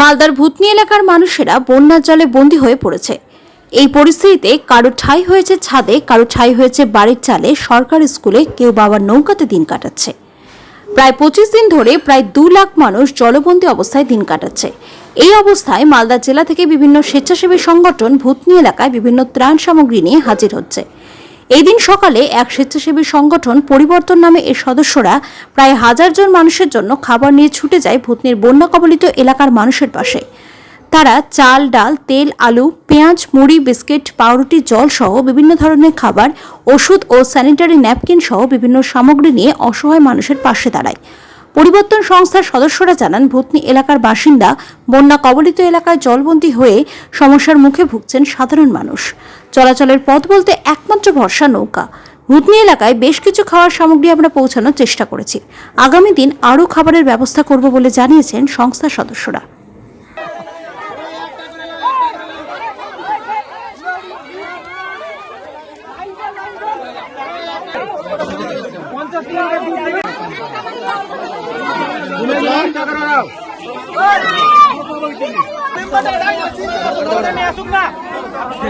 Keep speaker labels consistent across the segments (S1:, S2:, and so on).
S1: মালদার ভূতনি এলাকার মানুষেরা বন্যার জলে বন্দী হয়ে পড়েছে। এই পরিস্থিতিতে কারও ঠাঁই হয়েছে ছাদে, কারও ঠাঁই হয়েছে বাড়ির চালে, সরকারি স্কুলে কেউ বাবার নৌকাতে দিন কাটাচ্ছে। প্রায় পঁচিশ দিন ধরে প্রায় দু লাখ মানুষ জলবন্দী অবস্থায় দিন কাটাচ্ছে। এই অবস্থায় মালদা জেলা থেকে বিভিন্ন স্বেচ্ছাসেবী সংগঠন ভূতনি এলাকায় বিভিন্ন ত্রাণ সামগ্রী নিয়ে হাজির হচ্ছে। এই দিন সকালে এক স্বেচ্ছাসেবী সংগঠন পরিবর্তন নামে এর সদস্যরা প্রায় হাজার জন মানুষের জন্য খাবার নিয়ে ছুটে যায় ভূতনির বন্যা কবলিত এলাকার মানুষের পাশে। তারা চাল, ডাল, তেল, আলু, পেঁয়াজ, মুড়ি, বিস্কিট, পাউরুটি, জল সহ বিভিন্ন ধরনের খাবার, ওষুধ ও স্যানিটারি ন্যাপকিন সহ বিভিন্ন সামগ্রী নিয়ে অসহায় মানুষের পাশে দাঁড়ায়। পরিবর্তন সংস্থার সদস্যরা জানান, ভূতনি এলাকার বাসিন্দা বন্যা কবলিত এলাকায় জলবন্দী হয়ে সমস্যার মুখে ভুগছেন সাধারণ মানুষ। চলাচলের পথ বলতে একমাত্র ভরসা নৌকা। ভূতনি এলাকায় বেশ কিছু খাওয়ার সামগ্রী আমরা পৌঁছানোর চেষ্টা করেছি। আগামী দিন আরও খাবারের ব্যবস্থা করব বলে জানিয়েছেন সংস্থার সদস্যরা।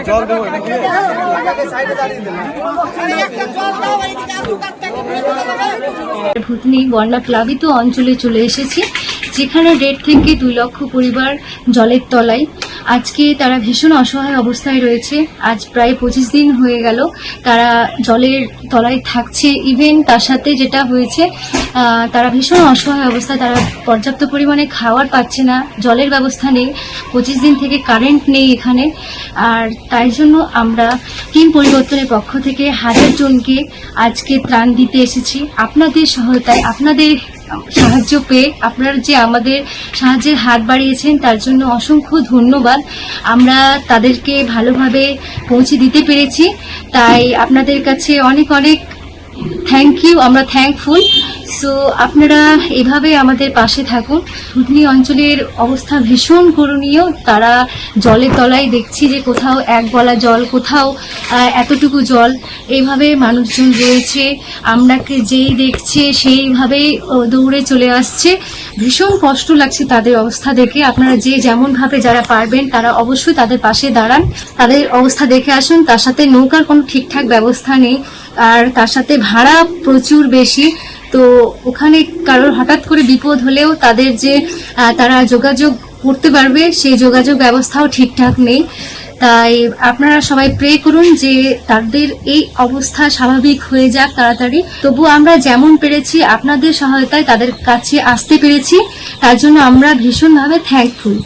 S2: জল দেবো
S3: ভূতনি বন্যা প্লাবিত অঞ্চলে চলে এসেছি। যেখানে দেড় থেকে দুই লক্ষ পরিবার জলের তলায়। আজকে তারা ভীষণ অসহায় অবস্থায় রয়েছে। আজ প্রায় পঁচিশ দিন হয়ে গেল তারা জলের তলায় থাকছে। ইভেন তার সাথে যেটা হয়েছে তারা ভীষণ অসহায় অবস্থায় তারা পর্যাপ্ত পরিমাণে খাবার পাচ্ছে না, জলের ব্যবস্থা নেই, পঁচিশ দিন থেকে কারেন্ট নেই এখানে। আর তাই জন্য আমরা টিম পরিবর্তনের পক্ষ থেকে হাজার জনকে আজকে ত্রাণ দিতে এসেছি। আপনাদের সহায়তায়, আপনাদের সাহায্য পেয়ে আপনারা যে আমাদের সাহায্যের হাত বাড়িয়েছেন, তার জন্য অসংখ্য ধন্যবাদ। আমরা তাদেরকে ভালোভাবে পৌঁছে দিতে পেরেছি। তাই আপনাদের কাছে অনেক অনেক থ্যাংক ইউ আমরা থ্যাঙ্কফুল সো আপনারা এভাবে আমাদের পাশে থাকুন। ভুতনি অঞ্চলের অবস্থা ভীষণ করণীয়। তারা জলের তলায় দেখছি যে কোথাও এক গলা জল, কোথাও এতটুকু জল। এইভাবে মানুষজন রয়েছে। আমরাকে যেই দেখছে, সেইভাবেই দৌড়ে চলে আসছে। ভীষণ কষ্ট লাগছে তাদের অবস্থা দেখে। আপনারা যে যেমনভাবে যারা পারবেন, তারা অবশ্যই তাদের পাশে দাঁড়ান। তাদের অবস্থা দেখে আসুন। তার সাথে নৌকার কোনো ঠিকঠাক ব্যবস্থা নেই। আর তার সাথে ভাড়া প্রচুর বেশি। তো ওখানে কারোর হঠাৎ করে বিপদ হলেও তাদের যে তারা যোগাযোগ করতে পারবে, সেই যোগাযোগ ব্যবস্থাও ঠিকঠাক নেই। তাই আপনারা সবাই প্রে করুন যে তাদের এই অবস্থা স্বাভাবিক হয়ে যাক তাড়াতাড়ি। তবু আমরা যেমন পেরেছি, আপনাদের সহায়তায় তাদের কাছে আসতে পেরেছি। তার জন্য আমরা ভীষণভাবে থ্যাঙ্কফুল